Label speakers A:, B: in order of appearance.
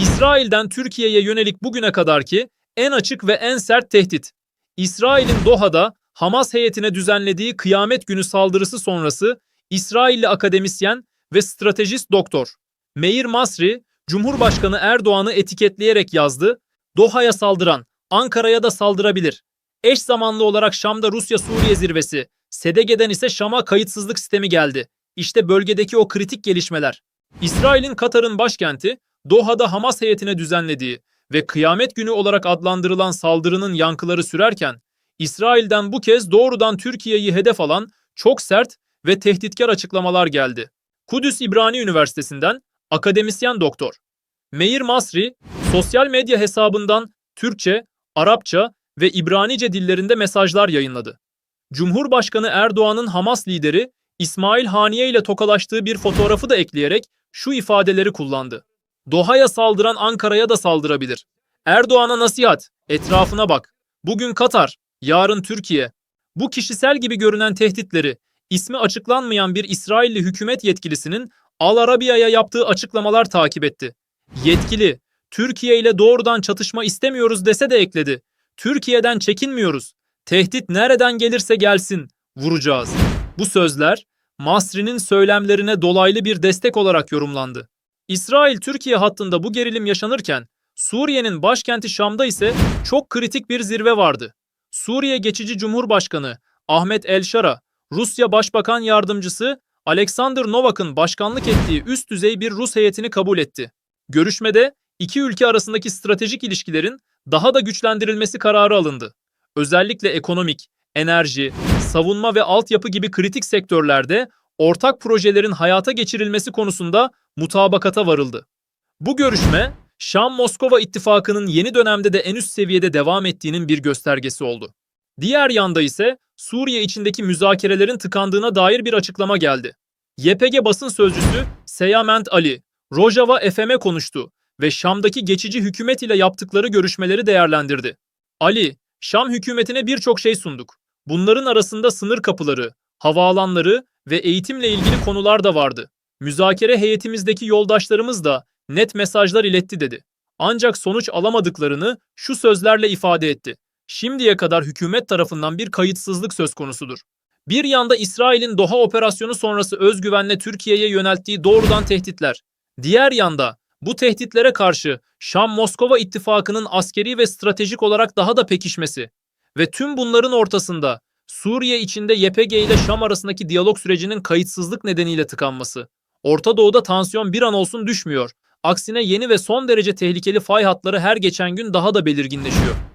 A: İsrail'den Türkiye'ye yönelik bugüne kadarki en açık ve en sert tehdit. İsrail'in Doha'da Hamas heyetine düzenlediği kıyamet günü saldırısı sonrası İsrailli akademisyen ve stratejist doktor Meir Masri, Cumhurbaşkanı Erdoğan'ı etiketleyerek yazdı, Doha'ya saldıran Ankara'ya da saldırabilir. Eş zamanlı olarak Şam'da Rusya-Suriye zirvesi, SDG'den ise Şam'a kayıtsızlık sistemi geldi. İşte bölgedeki o kritik gelişmeler. İsrail'in Katar'ın başkenti Doha'da Hamas heyetine düzenlediği ve kıyamet günü olarak adlandırılan saldırının yankıları sürerken, İsrail'den bu kez doğrudan Türkiye'yi hedef alan çok sert ve tehditkar açıklamalar geldi. Kudüs İbrani Üniversitesi'nden akademisyen doktor Meir Masri, sosyal medya hesabından Türkçe, Arapça ve İbranice dillerinde mesajlar yayınladı. Cumhurbaşkanı Erdoğan'ın Hamas lideri İsmail Haniye ile tokalaştığı bir fotoğrafı da ekleyerek şu ifadeleri kullandı. Doha'ya saldıran Ankara'ya da saldırabilir. Erdoğan'a nasihat, etrafına bak. Bugün Katar, yarın Türkiye. Bu kişisel gibi görünen tehditleri ismi açıklanmayan bir İsrailli hükümet yetkilisinin Al Arabiya'ya yaptığı açıklamalar takip etti. Yetkili, Türkiye ile doğrudan çatışma istemiyoruz dese de ekledi. Türkiye'den çekinmiyoruz. Tehdit nereden gelirse gelsin, vuracağız. Bu sözler Masri'nin söylemlerine dolaylı bir destek olarak yorumlandı. İsrail-Türkiye hattında bu gerilim yaşanırken Suriye'nin başkenti Şam'da ise çok kritik bir zirve vardı. Suriye geçici Cumhurbaşkanı Ahmet El-Şara, Rusya Başbakan Yardımcısı Alexander Novak'ın başkanlık ettiği üst düzey bir Rus heyetini kabul etti. Görüşmede iki ülke arasındaki stratejik ilişkilerin daha da güçlendirilmesi kararı alındı. Özellikle ekonomik, enerji, savunma ve altyapı gibi kritik sektörlerde ortak projelerin hayata geçirilmesi konusunda mutabakata varıldı. Bu görüşme, Şam-Moskova ittifakının yeni dönemde de en üst seviyede devam ettiğinin bir göstergesi oldu. Diğer yanda ise Suriye içindeki müzakerelerin tıkandığına dair bir açıklama geldi. YPG basın sözcüsü Seyament Ali, Rojava FM'e konuştu ve Şam'daki geçici hükümet ile yaptıkları görüşmeleri değerlendirdi. Ali, Şam hükümetine birçok şey sunduk. Bunların arasında sınır kapıları, havaalanları ve eğitimle ilgili konular da vardı. Müzakere heyetimizdeki yoldaşlarımız da net mesajlar iletti dedi. Ancak sonuç alamadıklarını şu sözlerle ifade etti. Şimdiye kadar hükümet tarafından bir kayıtsızlık söz konusudur. Bir yanda İsrail'in Doha operasyonu sonrası özgüvenle Türkiye'ye yönelttiği doğrudan tehditler. Diğer yanda bu tehditlere karşı Şam-Moskova ittifakının askeri ve stratejik olarak daha da pekişmesi ve tüm bunların ortasında Suriye içinde YPG ile Şam arasındaki diyalog sürecinin kayıtsızlık nedeniyle tıkanması. Orta Doğu'da tansiyon bir an olsun düşmüyor. Aksine yeni ve son derece tehlikeli fay hatları her geçen gün daha da belirginleşiyor.